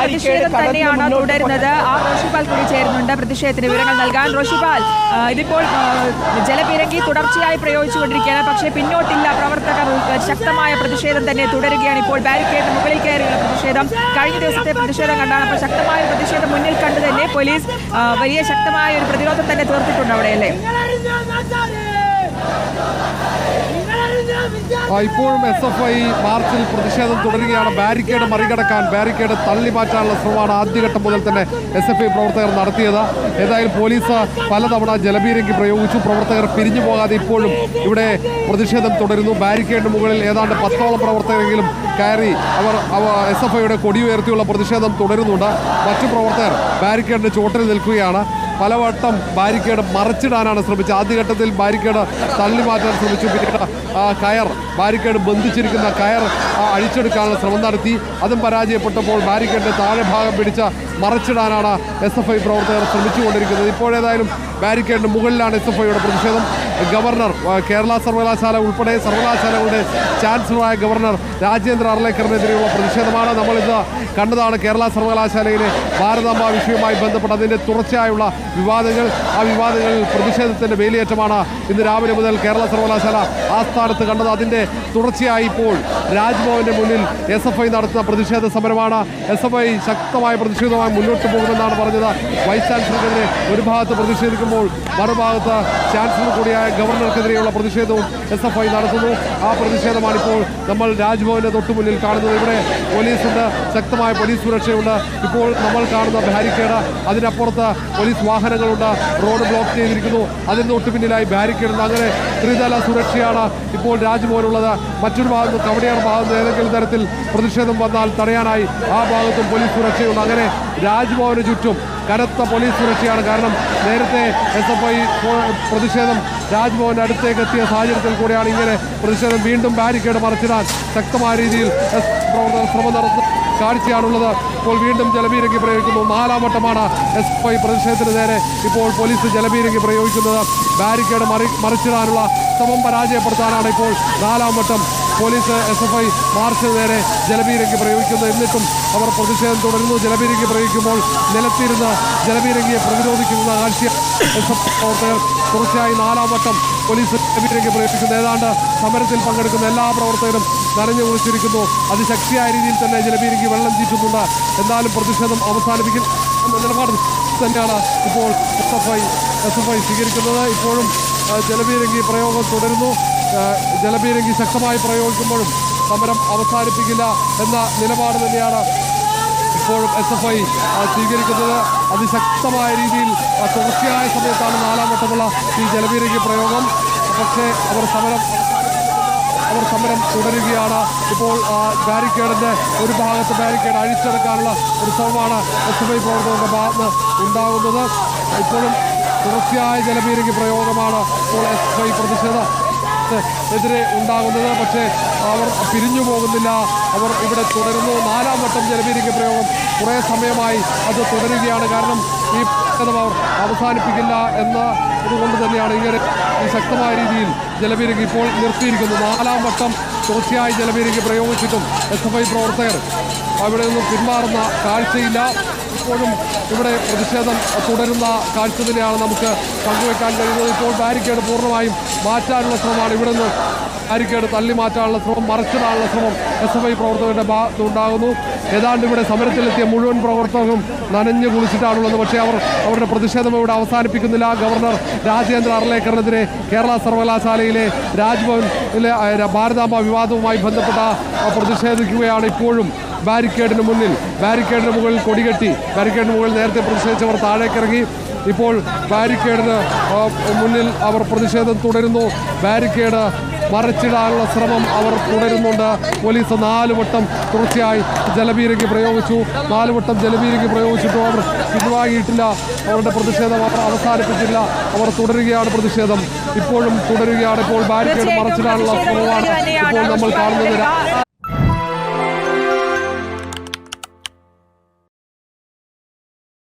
പ്രതിഷേധം തന്നെയാണ് തുടരുന്നത്. ആ റോഷിപാൽ കൂടി ചേരുന്നുണ്ട്. പ്രതിഷേധത്തിന് വിവരങ്ങൾ നൽകാൻ റോഷിപാൽ ഇതിപ്പോൾ ജലപീരങ്കി തുടർച്ചയായി പ്രയോഗിച്ചുകൊണ്ടിരിക്കുകയാണ്. പക്ഷേ പിന്നോട്ടില്ല. പ്രവർത്തകർ ശക്തമായ പ്രതിഷേധം തന്നെ തുടരുകയാണ്. ഇപ്പോൾ ബാരിക്കേഡ് മുകളിൽ കയറിയുള്ള പ്രതിഷേധം. കഴിഞ്ഞ ദിവസത്തെ പ്രതിഷേധം കണ്ടാണ്. അപ്പോൾ ശക്തമായ പ്രതിഷേധം മുന്നിൽ കണ്ടു തന്നെ പോലീസ് വലിയ ശക്തമായ ഒരു പ്രതിരോധം തന്നെ തീർത്തിട്ടുണ്ട് അവിടെയല്ലേ? ഇപ്പോഴും എസ് എഫ് ഐ മാർച്ചിൽ പ്രതിഷേധം തുടരുകയാണ്. ബാരിക്കേഡ് മറികടക്കാൻ ബാരിക്കേഡ് തള്ളി മാറ്റാനുള്ള ശ്രമമാണ് ആദ്യഘട്ടം മുതൽ തന്നെ എസ് എഫ് ഐ പ്രവർത്തകർ നടത്തിയത്. ഏതായാലും പോലീസ് പലതവണ ജലബീരങ്കി പ്രയോഗിച്ചു. പ്രവർത്തകർ പിരിഞ്ഞു പോകാതെ ഇപ്പോഴും ഇവിടെ പ്രതിഷേധം തുടരുന്നു. ബാരിക്കേഡിന് മുകളിൽ ഏതാണ്ട് പത്തോളം പ്രവർത്തകരെങ്കിലും കയറി അവർ എസ് എഫ് ഐയുടെ കൊടിയുയർത്തിയുള്ള പ്രതിഷേധം തുടരുന്നുണ്ട്. മറ്റു പ്രവർത്തകർ ബാരിക്കേഡിന് ചുവട്ടിൽ നിൽക്കുകയാണ്. പലവട്ടം ബാരിക്കേഡ് മറച്ചിടാനാണ് ശ്രമിച്ചത്. ആദ്യഘട്ടത്തിൽ ബാരിക്കേഡ് തള്ളി മാറ്റാൻ ശ്രമിച്ചു. പിന്നീട് കയർ ബാരിക്കേഡ് ബന്ധിച്ചിരിക്കുന്ന കയർ അഴിച്ചെടുക്കാനുള്ള ശ്രമം നടത്തി. അതും പരാജയപ്പെട്ടപ്പോൾ ബാരിക്കേഡിന്റെ താഴെ ഭാഗം പിടിച്ച മറച്ചിടാനാണ് എസ് എഫ് ഐ പ്രവർത്തകർ ശ്രമിച്ചുകൊണ്ടിരിക്കുന്നത്. ഇപ്പോഴേതായാലും ബാരിക്കേഡിന് മുകളിലാണ് എസ് എഫ് ഐയുടെ പ്രതിഷേധം. ഗവർണർ കേരള സർവകലാശാല ഉൾപ്പെടെ സർവകലാശാലകളുടെ ചാൻസലറായ ഗവർണർ രാജേന്ദ്ര അർലേക്കറിനെതിരെയുള്ള പ്രതിഷേധമാണ്. നമ്മളിത് കണ്ടതാണ്. കേരള സർവകലാശാലയിലെ ഭാരതാംബ വിഷയവുമായി ബന്ധപ്പെട്ട് അതിന്റെ തുടർച്ചയായുള്ള വിവാദങ്ങൾ. ആ വിവാദങ്ങളിൽ പ്രതിഷേധത്തിന്റെ വേലിയേറ്റമാണ് ഇന്ന് രാവിലെ മുതൽ കേരള സർവകലാശാല ആസ്ഥാനത്ത് കണ്ടത്. അതിന്റെ തുടർച്ചയായി ഇപ്പോൾ രാജ്ഭവന്റെ മുന്നിൽ എസ് എഫ് ഐ നടത്തുന്ന പ്രതിഷേധ സമരമാണ്. എസ് എഫ് ഐ ശക്തമായ പ്രതിഷേധവുമായി മുന്നോട്ട് പോകുമെന്നാണ് പറഞ്ഞത്. വൈസ് ചാൻസലർക്കെതിരെ ഒരു ഭാഗത്ത് പ്രതിഷേധിക്കുമ്പോൾ മറുഭാഗത്ത് ചാൻസലർ കൂടിയായ ഗവർണർക്കെതിരെയുള്ള പ്രതിഷേധവും എസ് എഫ് ഐ നടത്തുന്നു. ആ പ്രതിഷേധമാണ് ഇപ്പോൾ നമ്മൾ രാജ്ഭവന്റെ തൊട്ടു മുന്നിൽ കാണുന്നത്. ഇവിടെ പോലീസുണ്ട് ശക്തമായ പോലീസ് സുരക്ഷയുണ്ട്. ഇപ്പോൾ നമ്മൾ കാണുന്ന ബാരിക്കേഡ് അതിനപ്പുറത്ത് പോലീസ് വാഹനങ്ങളുണ്ട്. റോഡ് ബ്ലോക്ക് ചെയ്തിരിക്കുന്നു. അതിന് തൊട്ട് പിന്നിലായി ബാരിക്കേഡ് അങ്ങനെ ത്രിതല സുരക്ഷയാണ് ഇപ്പോൾ രാജ്ഭവനുള്ളത്. മറ്റൊരു ഭാഗത്ത് കവടിയാർ ഭാഗത്ത് ഏതെങ്കിലും തരത്തിൽ പ്രതിഷേധം വന്നാൽ തടയാനായി ആ ഭാഗത്തും പോലീസ് സുരക്ഷയുണ്ട്. അങ്ങനെ രാജ്ഭവന് ചുറ്റും കനത്ത പോലീസ് സുരക്ഷയാണ്. കാരണം നേരത്തെ എസ് എഫ് ഐ പ്രതിഷേധം രാജ്ഭവന്റെ അടുത്തേക്ക് എത്തിയ സാഹചര്യത്തിൽ കൂടെയാണ് ഇങ്ങനെ പ്രതിഷേധം വീണ്ടും ബാരിക്കേഡ് മറച്ചിടാൻ ശക്തമായ രീതിയിൽ എസ് പ്രവർത്തകർ ശ്രമം നടത്തുന്ന കാഴ്ചയാണുള്ളത്. ഇപ്പോൾ വീണ്ടും ജലബീരങ്കി പ്രയോഗിക്കുന്നു. നാലാം വട്ടമാണ് എസ് എഫ് ഐ പ്രതിഷേധത്തിന് നേരെ ഇപ്പോൾ പോലീസ് ജലബീരങ്കി പ്രയോഗിക്കുന്നത്. ബാരിക്കേഡ് മറി മറിച്ചിടാനുള്ള ശ്രമം പരാജയപ്പെടുത്താനാണ് ഇപ്പോൾ നാലാം വട്ടം പോലീസ് എസ് എഫ് ഐ മാർച്ചിന് നേരെ ജലബീരങ്കി പ്രയോഗിക്കുന്നത് എന്നിട്ടും അവർ പ്രതിഷേധം തുടരുന്നു. ജലബീരങ്കി പ്രയോഗിക്കുമ്പോൾ നിലത്തിരുന്ന് ജലബീരങ്കിയെ പ്രതിരോധിക്കുന്ന കാഴ്ച എസ് എഫ് പ്രവർത്തകർ തുടർച്ചയായി നാലാം വട്ടം പോലീസ് ജലബീരങ്കി പ്രയോഗിക്കുന്നു. ഏതാണ്ട് സമരത്തിൽ പങ്കെടുക്കുന്ന എല്ലാ പ്രവർത്തകരും നനഞ്ഞു കുളിച്ചിരിക്കുന്നു. അതിശക്തിയായ രീതിയിൽ തന്നെ ജലബീരങ്കി വെള്ളം ചീറ്റുന്നുണ്ട്. എന്നാലും പ്രതിഷേധം അവസാനിപ്പിക്കും എന്ന നിലപാട് തന്നെയാണ് ഇപ്പോൾ S F I S F I സ്വീകരിക്കുന്നത്. ഇപ്പോഴും ജലപീരങ്കി പ്രയോഗം തുടരുന്നു. ജലപീരങ്കി ശക്തമായി പ്രയോഗിക്കുമ്പോഴും സമരം അവസാനിപ്പിക്കില്ല എന്ന നിലപാട് തന്നെയാണ് ഇപ്പോഴും എസ് എഫ് ഐ സ്വീകരിക്കുന്നത്. അതിശക്തമായ രീതിയിൽ തുടർച്ചയായ സമയത്താണ് നാലാം വട്ടമുള്ള ഈ ജലബീരങ്കി പ്രയോഗം. പക്ഷേ അവർ സമരം അവർ സമരം തുടരുകയാണ്. ഇപ്പോൾ ബാരിക്കേഡിന്റെ ഒരു ഭാഗത്ത് ബാരിക്കേഡ് അഴിച്ചെടുക്കാനുള്ള ഒരു ശ്രമമാണ് എസ് എഫ് ഐ പ്രവർത്തകരുടെ ഭാഗത്ത് ഉണ്ടാകുന്നത്. ഇപ്പോഴും തുടർച്ചയായ ജലപീരങ്കി പ്രയോഗമാണ് ഇപ്പോൾ എസ് ഐ പ്രതിഷേധ എതിരെ ഉണ്ടാകുന്നത്. പക്ഷേ അവർ പിരിഞ്ഞു പോകുന്നില്ല. അവർ ഇവിടെ തുടരുന്നു. നാലാം വട്ടം ജലപീരങ്കി പ്രയോഗം കുറേ സമയമായി അത് തുടരുകയാണ്. കാരണം ഈ അവർ അവസാനിപ്പിക്കില്ല എന്ന ഇതുകൊണ്ട് തന്നെയാണ് ഇങ്ങനെ ഈ ശക്തമായ രീതിയിൽ ജലപീരങ്കി ഇപ്പോൾ നിർത്തിയിരിക്കുന്നു. നാലാം വട്ടം തുടർച്ചയായി ജലപീരങ്കി പ്രയോഗിച്ചിട്ടും എസ് എഫ് ഐ പ്രവർത്തകർ അവിടെ നിന്നും പിന്മാറുന്ന കാഴ്ചയില്ല. ഇപ്പോഴും ഇവിടെ പ്രതിഷേധം തുടരുന്ന കാഴ്ച തന്നെയാണ് നമുക്ക് പങ്കുവെക്കാൻ കഴിയുന്നത്. ഇപ്പോൾ ബാരിക്കേഡ് പൂർണമായും മാറ്റാനുള്ള ശ്രമമാണ് ഇവിടെ നിന്ന് ബാരിക്കേഡ് തള്ളി മാറ്റാനുള്ള ശ്രമം മറച്ചിടാനുള്ള ശ്രമം എസ് എഫ് ഐ പ്രവർത്തകരുടെ ഭാഗത്തുണ്ടാകുന്നു ഏതാണ്ട് ഇവിടെ സമരത്തിലെത്തിയ മുഴുവൻ പ്രവർത്തകരും നനഞ്ഞു കുളിച്ചിട്ടാണുള്ളത്. പക്ഷേ അവർ അവരുടെ പ്രതിഷേധം ഇവിടെ അവസാനിപ്പിക്കുന്നില്ല. ഗവർണർ രാജേന്ദ്ര അർലേക്കറിനെതിരെ കേരള സർവകലാശാലയിലെ രാജ്ഭവനിലെ ഭാരതാമ്പ വിവാദവുമായി ബന്ധപ്പെട്ട പ്രതിഷേധിക്കുകയാണ് ഇപ്പോഴും. ബാരിക്കേഡിന് മുന്നിൽ ബാരിക്കേഡിന് മുകളിൽ കൊടികെട്ടി ബാരിക്കേഡിന് മുകളിൽ നേരത്തെ പ്രതിഷേധിച്ചവർ താഴേക്കിറങ്ങി. ഇപ്പോൾ ബാരിക്കേഡിന് മുന്നിൽ അവർ പ്രതിഷേധം തുടരുന്നു. ബാരിക്കേഡ് മറച്ചിടാനുള്ള ശ്രമം അവർ തുടരുന്നുണ്ട്. പോലീസ് നാല് വട്ടം തുടർച്ചയായി ജലബീരങ്കി പ്രയോഗിച്ചു. നാല് വട്ടം ജലബീരങ്കി പ്രയോഗിച്ചിട്ടും അവർ പിൻവാങ്ങിയിട്ടില്ല അവരുടെ പ്രതിഷേധം അവർ അവസാനിപ്പിച്ചില്ല. അവർ തുടരുകയാണ് പ്രതിഷേധം. ഇപ്പോഴും തുടരുകയാണ്. ഇപ്പോൾ ബാരിക്കേഡ് മറച്ചിടാനുള്ള ശ്രമമാണ് ഇപ്പോൾ നമ്മൾ കാണുന്നത്.